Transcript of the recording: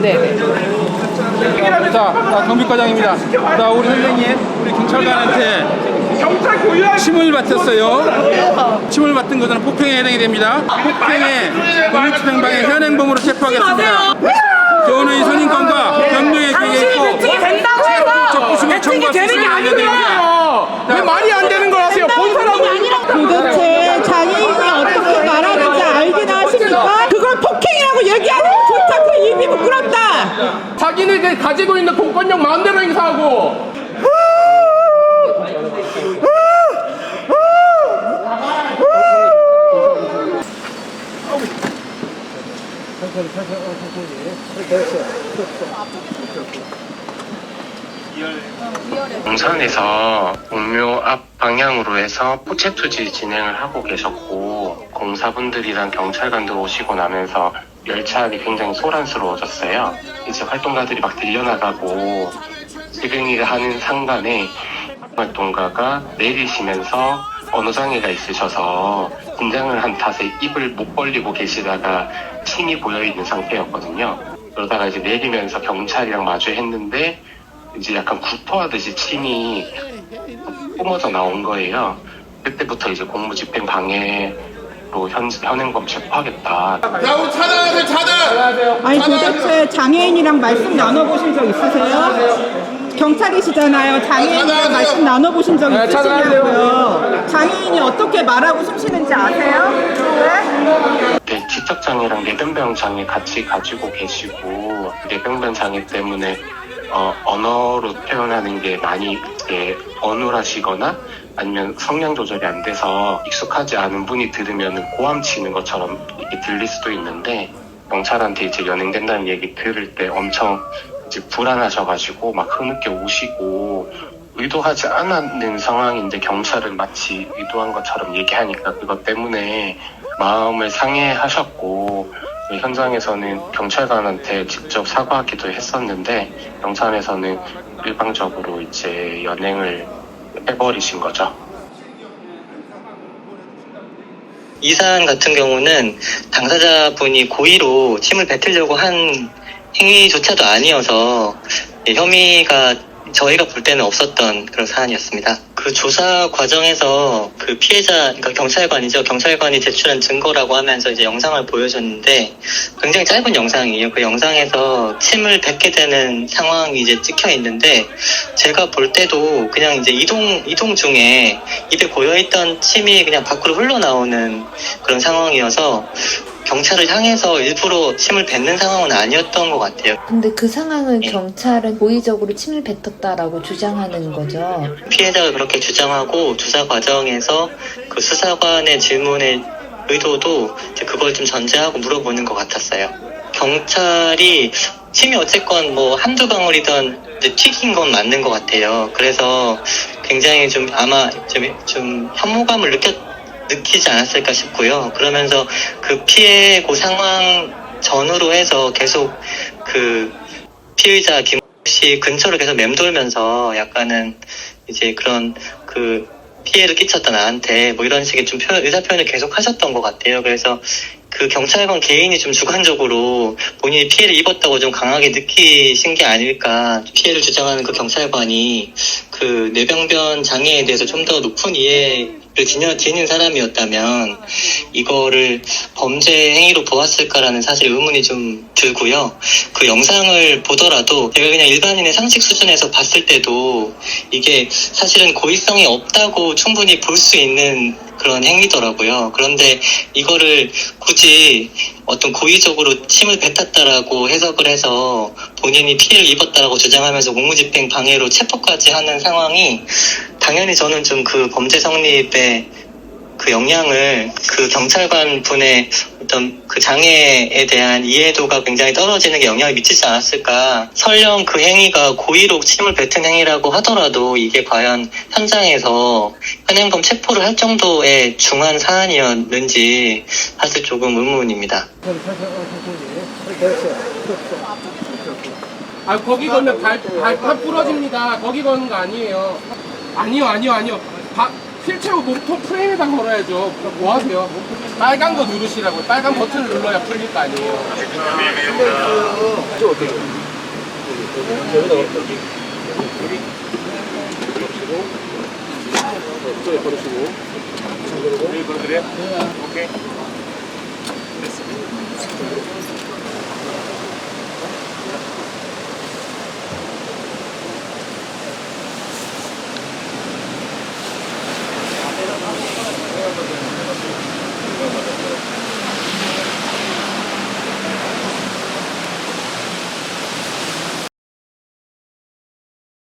네. 자, 자, 경비과장입니다. 자, 우리 선생님, 우리 경찰관한테 경찰 고유한 침을 뱉었어요. 침을 받은 것은 폭행에 해당이 됩니다. 폭행에 공무집행방해 현행범으로 체포하겠습니다. 저는 이 선임권과 경력의 기회에 있고 배팅이 된다고 해서 적부심을 청구할 수 있음을 알려드립니다. 왜 말이 안 되는 걸 하세요? 본 사람은 도대체 장애인이 어떻게 말하는지 알기나 하십니까? 그걸 폭행이라고 얘기하는 것조차 그 입이 부끄럽다. 자기네들 가지고 있는 공권력 마음대로 행사하고. 용산에서 옥묘 앞 방향으로 해서 포체 투지 진행을 하고 계셨고 공사분들이랑 경찰관들 오시고 나면서 열차 안이 굉장히 소란스러워졌어요. 이제 활동가들이 막 들려나가고 지뱅이를 하는 상간에 활동가가 내리시면서 언어장애가 있으셔서 긴장을 한 탓에 입을 못 벌리고 계시다가 침이 보여있는 상태였거든요. 그러다가 이제 내리면서 경찰이랑 마주했는데 이제 약간 구토하듯이 침이 뿜어져 나온 거예요. 그때부터 이제 공무집행 방해 로 현, 현행범 체포하겠다. 야 우리 차단하세요 차단 아니 도대체 장애인이랑 말씀 나눠보신 적 있으세요? 경찰이시잖아요. 장애인이랑 말씀 나눠보신 적 있으시냐고요? 장애인이 어떻게 말하고 숨 쉬는지 아세요? 네? 네, 지적장애랑 뇌변변 장애 같이 가지고 계시고 뇌변변 장애 때문에 어, 언어로 표현하는 게 많이 이제 어눌하시거나 아니면 성량 조절이 안 돼서 익숙하지 않은 분이 들으면 고함 치는 것처럼 이렇게 들릴 수도 있는데 경찰한테 이제 연행된다는 얘기 들을 때 엄청 이제 불안하셔가지고 막 흐느껴 우시고 의도하지 않았는 상황인데 경찰은 마치 의도한 것처럼 얘기하니까 그것 때문에 마음을 상해하셨고 현장에서는 경찰관한테 직접 사과하기도 했었는데 경찰에서는 일방적으로 이제 연행을 해버리신 거죠. 이 사안 같은 경우는 당사자분이 고의로 침을 뱉으려고 한 행위조차도 아니어서 예, 혐의가 저희가 볼 때는 없었던 그런 사안이었습니다. 그 조사 과정에서 그 피해자, 그러니까 경찰관이죠. 경찰관이 제출한 증거라고 하면서 이제 영상을 보여줬는데 굉장히 짧은 영상이에요. 그 영상에서 침을 뱉게 되는 상황이 이제 찍혀 있는데 제가 볼 때도 그냥 이제 이동, 이동 중에 입에 고여있던 침이 그냥 밖으로 흘러나오는 그런 상황이어서 경찰을 향해서 일부러 침을 뱉는 상황은 아니었던 것 같아요. 근데 그 상황을 예. 경찰은 고의적으로 침을 뱉었다라고 주장하는 거죠. 피해자가 그렇게 주장하고 조사 과정에서 그 수사관의 질문의 의도도 이제 그걸 좀 전제하고 물어보는 것 같았어요. 경찰이 침이 어쨌건 뭐 한두 방울이던 이제 튀긴 건 맞는 것 같아요. 그래서 굉장히 좀 아마 좀, 좀 혐오감을 느꼈, 느끼지 않았을까 싶고요. 그러면서 그 피해고 상황 전후로 해서 계속 그 피의자 김 씨 근처를 계속 맴돌면서 약간은 이제 그런 그 피해를 끼쳤다 나한테 뭐 이런 식의 좀 표현, 의사 표현을 계속 하셨던 것 같아요. 그래서 그 경찰관 개인이 좀 주관적으로 본인이 피해를 입었다고 좀 강하게 느끼신 게 아닐까. 피해를 주장하는 그 경찰관이 그 뇌병변 장애에 대해서 좀 더 높은 이해를 지녀, 지닌 사람이었다면 이거를 범죄 행위로 보았을까라는 사실 의문이 좀 들고요. 그 영상을 보더라도 제가 그냥 일반인의 상식 수준에서 봤을 때도 이게 사실은 고의성이 없다고 충분히 볼 수 있는 그런 행위더라고요. 그런데 이거를 굳이 어떤 고의적으로 침을 뱉었다라고 해석을 해서 본인이 피해를 입었다라고 주장하면서 공무집행 방해로 체포까지 하는 상황이 당연히 저는 좀 그 범죄 성립에 그 영향을 그 경찰관 분의 어떤 그 장애에 대한 이해도가 굉장히 떨어지는 게 영향을 미치지 않았을까. 설령 그 행위가 고의로 침을 뱉은 행위라고 하더라도 이게 과연 현장에서 현행범 체포를 할 정도의 중한 사안이었는지 사실 조금 의문입니다. 아 거기 건면 발 발판 부러집니다. 거기 거는 거 아니에요. 아니요 아니요 아니요. 바, 휠체어 몸통 프레임에다 걸어야죠. 뭐 하세요? 빨간 거 누르시라고. 빨간 버튼을 눌러야 풀릴 거 아니에요.